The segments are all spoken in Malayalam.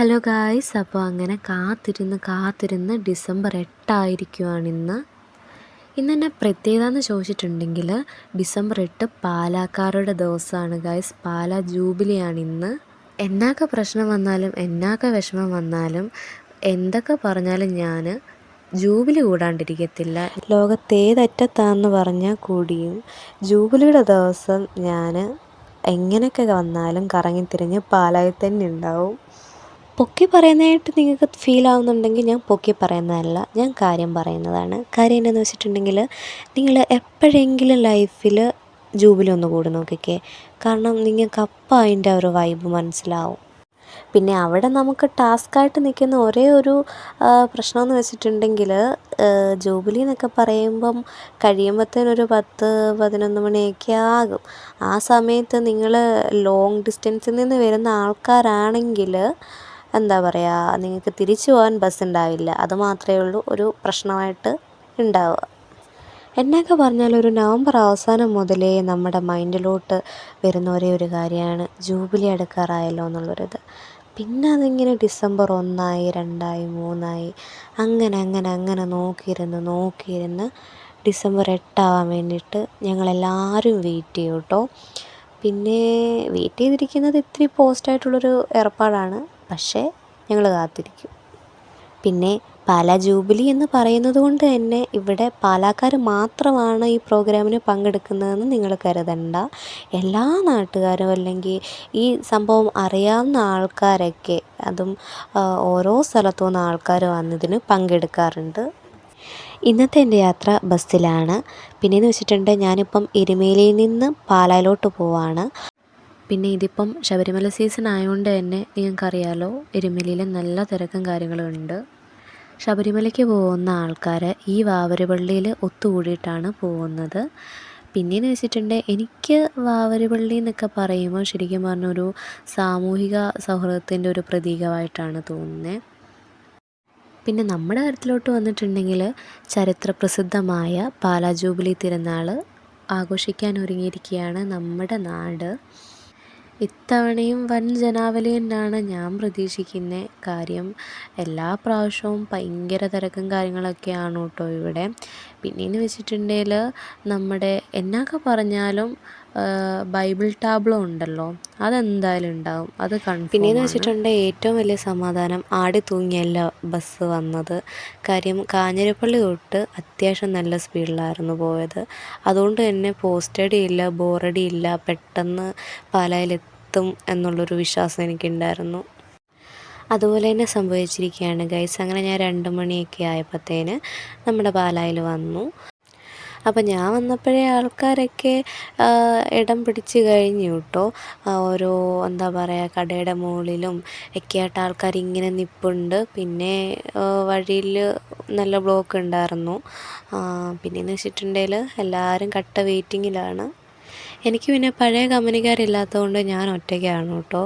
ഹലോ ഗായ്സ് അപ്പോൾ അങ്ങനെ കാത്തിരുന്ന് കാത്തിരുന്ന് ഡിസംബർ എട്ടായിരിക്കുവാണ് ഇന്ന്. ഇന്ന് എന്നെ പ്രത്യേകത എന്ന് ചോദിച്ചിട്ടുണ്ടെങ്കിൽ ഡിസംബർ എട്ട് പാലാക്കാരുടെ ദിവസമാണ് ഗായ്സ് പാലാ ജൂബിലിയാണ് ഇന്ന്. എന്നാക്ക പ്രശ്നം വന്നാലും എന്നാക്ക വിഷമം വന്നാലും എന്തൊക്കെ പറഞ്ഞാലും ഞാൻ ജൂബിലി കൂടാണ്ടിരിക്കത്തില്ല. ലോകത്തേതറ്റത്താന്ന് പറഞ്ഞാൽ കൂടിയും ജൂബിലിയുടെ ദിവസം ഞാൻ എങ്ങനെയൊക്കെ വന്നാലും കറങ്ങിത്തിരിഞ്ഞ് പാലായി തന്നെ ഉണ്ടാവും. പൊക്കി പറയുന്നതായിട്ട് നിങ്ങൾക്ക് ഫീൽ ആവുന്നുണ്ടെങ്കിൽ ഞാൻ പൊക്കി പറയുന്നതല്ല ഞാൻ കാര്യം പറയുന്നതാണ്. കാര്യം എന്താണെന്ന് വെച്ചിട്ടുണ്ടെങ്കിൽ നിങ്ങൾ എപ്പോഴെങ്കിലും ലൈഫിൽ ജൂബിലി ഒന്ന് കൂടി നോക്കിക്കേ. കാരണം നിങ്ങൾക്ക് അപ്പം അതിന്റെ ഒരു വൈബ് മനസ്സിലാവും. പിന്നെ അവിടെ നമുക്ക് ടാസ്ക്കായിട്ട് നിൽക്കുന്ന ഒരേ ഒരു പ്രശ്നമെന്ന് വെച്ചിട്ടുണ്ടെങ്കിൽ ജൂബിലി എന്നൊക്കെ പറയുമ്പം കഴിയുമ്പോഴത്തേനൊരു പത്ത് പതിനൊന്ന് മണിയൊക്കെ ആകും. ആ സമയത്ത് നിങ്ങൾ ലോങ് ഡിസ്റ്റൻസിൽ നിന്ന് വരുന്ന ആൾക്കാരാണെങ്കിൽ എന്താ പറയുക നിങ്ങൾക്ക് തിരിച്ചു പോകാൻ ബസ് ഉണ്ടാവില്ല. അത് മാത്രമേ ഉള്ളൂ ഒരു പ്രശ്നമായിട്ട് ഉണ്ടാവുക. എന്നൊക്കെ പറഞ്ഞാൽ ഒരു നവംബർ അവസാനം മുതലേ നമ്മുടെ മൈൻഡിലോട്ട് വരുന്ന ഒരേ ഒരു കാര്യമാണ് ജൂബിലി അടുക്കാറായല്ലോ എന്നുള്ളൊരിത്. പിന്നെ അതിങ്ങനെ ഡിസംബർ ഒന്നായി രണ്ടായി മൂന്നായി അങ്ങനെ അങ്ങനെ അങ്ങനെ നോക്കിയിരുന്ന് നോക്കിയിരുന്ന് ഡിസംബർ എട്ടാവാൻ വേണ്ടിയിട്ട് ഞങ്ങളെല്ലാവരും വെയിറ്റ് ചെയ്യും കേട്ടോ പിന്നെ വെയിറ്റ് ചെയ്തിരിക്കുന്നത് ഇത്തിരി പോസ്റ്റായിട്ടുള്ളൊരു ഏർപ്പാടാണ്. പക്ഷേ ഞങ്ങൾ കാത്തിരിക്കും. പിന്നെ പാലാ ജൂബിലി എന്ന് പറയുന്നത് കൊണ്ട് തന്നെ ഇവിടെ പാലാക്കാർ മാത്രമാണ് ഈ പ്രോഗ്രാമിന് പങ്കെടുക്കുന്നതെന്ന് നിങ്ങൾ കരുതണ്ട. എല്ലാ നാട്ടുകാരും അല്ലെങ്കിൽ ഈ സംഭവം അറിയാവുന്ന ആൾക്കാരൊക്കെ അതും ഓരോ സ്ഥലത്തു നിന്ന് ആൾക്കാർ വന്നതിന് പങ്കെടുക്കാറുണ്ട്. ഇന്നത്തെ എന്റെ യാത്ര ബസ്സിലാണ്. പിന്നെയെന്ന് വെച്ചിട്ടുണ്ടെങ്കിൽ ഞാനിപ്പം എരുമേലിയിൽ നിന്ന് പാലായിലോട്ട് പോവാണ്. പിന്നെ ഇതിപ്പം ശബരിമല സീസൺ ആയതുകൊണ്ട് തന്നെ നിങ്ങൾക്കറിയാലോ എരുമലിയിൽ നല്ല തിരക്കും കാര്യങ്ങളും ഉണ്ട്. ശബരിമലയ്ക്ക് പോകുന്ന ആൾക്കാർ ഈ വാവരുപള്ളിയിൽ ഒത്തുകൂടിയിട്ടാണ് പോകുന്നത്. പിന്നെയെന്ന് വെച്ചിട്ടുണ്ടെങ്കിൽ എനിക്ക് വാവരുപള്ളി എന്നൊക്കെ പറയുമ്പോൾ ശരിക്കും പറഞ്ഞൊരു സാമൂഹിക സൗഹൃദത്തിന്റെ ഒരു പ്രതീകമായിട്ടാണ് തോന്നുന്നത് പിന്നെ നമ്മുടെ കാര്യത്തിലോട്ട് വന്നിട്ടുണ്ടെങ്കിൽ ചരിത്രപ്രസിദ്ധമായ പാലാ ജൂബിലി തിരുനാൾ ആഘോഷിക്കാൻ ഒരുങ്ങിയിരിക്കുകയാണ് നമ്മുടെ നാട്. ഇത്തവണയും വൻ ജനാവലി തന്നെയാണ് ഞാൻ പ്രതീക്ഷിക്കുന്നത് കാര്യം എല്ലാ പ്രാവശ്യവും ഭയങ്കര തിരക്കും കാര്യങ്ങളൊക്കെയാണ് കേട്ടോ ഇവിടെ. പിന്നെയെന്ന് വെച്ചിട്ടുണ്ടെങ്കിൽ നമ്മുടെ എന്നൊക്കെ പറഞ്ഞാലും ബൈബിൾ ടാബ്ലോ ഉണ്ടല്ലോ അതെന്തായാലും ഉണ്ടാവും. അത് കൺഫേം പിന്നെയെന്ന് വെച്ചിട്ടുണ്ടെങ്കിൽ ഏറ്റവും വലിയ സമാധാനം ആടി തൂങ്ങിയല്ല ബസ് വന്നത്. കാര്യം കാഞ്ഞിരപ്പള്ളി തൊട്ട് അത്യാവശ്യം നല്ല സ്പീഡിലായിരുന്നു പോയത്. അതുകൊണ്ട് തന്നെ ബോറടി ഇല്ല പെട്ടെന്ന് പാലായിലെത്തും എന്നുള്ളൊരു വിശ്വാസം എനിക്കുണ്ടായിരുന്നു. അതുപോലെ തന്നെ സംഭവിച്ചിരിക്കുകയാണ് ഗൈസ് അങ്ങനെ ഞാൻ രണ്ട് മണിയൊക്കെ ആയപ്പോഴത്തേന് നമ്മുടെ പാലായിൽ വന്നു. അപ്പം ഞാൻ വന്നപ്പോഴേ ആൾക്കാരൊക്കെ ഇടം പിടിച്ച് കഴിഞ്ഞു കേട്ടോ. ഓരോ എന്താ പറയുക കടയുടെ മുകളിലും ഒക്കെ ആയിട്ട് ആൾക്കാർ ഇങ്ങനെ നിപ്പുണ്ട്. പിന്നെ വഴിയിൽ നല്ല ബ്ലോക്ക് ഉണ്ടായിരുന്നു. പിന്നെയെന്ന് വെച്ചിട്ടുണ്ടെങ്കിൽ എല്ലാവരും കട്ട വെയിറ്റിങ്ങിലാണ്. എനിക്ക് പിന്നെ പഴയ കമ്പനിക്കാരില്ലാത്തതുകൊണ്ട് ഞാൻ ഒറ്റയ്ക്കാണ് കേട്ടോ.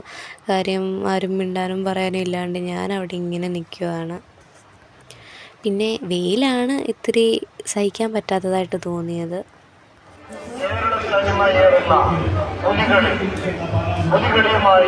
കാര്യം ആരും മിണ്ടാനും പറയാനും ഇല്ലാണ്ട് ഞാൻ അവിടെ ഇങ്ങനെ നിൽക്കുവാണ് പിന്നെ വെയിലാണ് ഇത്തിരി സഹിക്കാൻ പറ്റാത്തതായിട്ട് തോന്നിയത്. പുലികളിയുമായി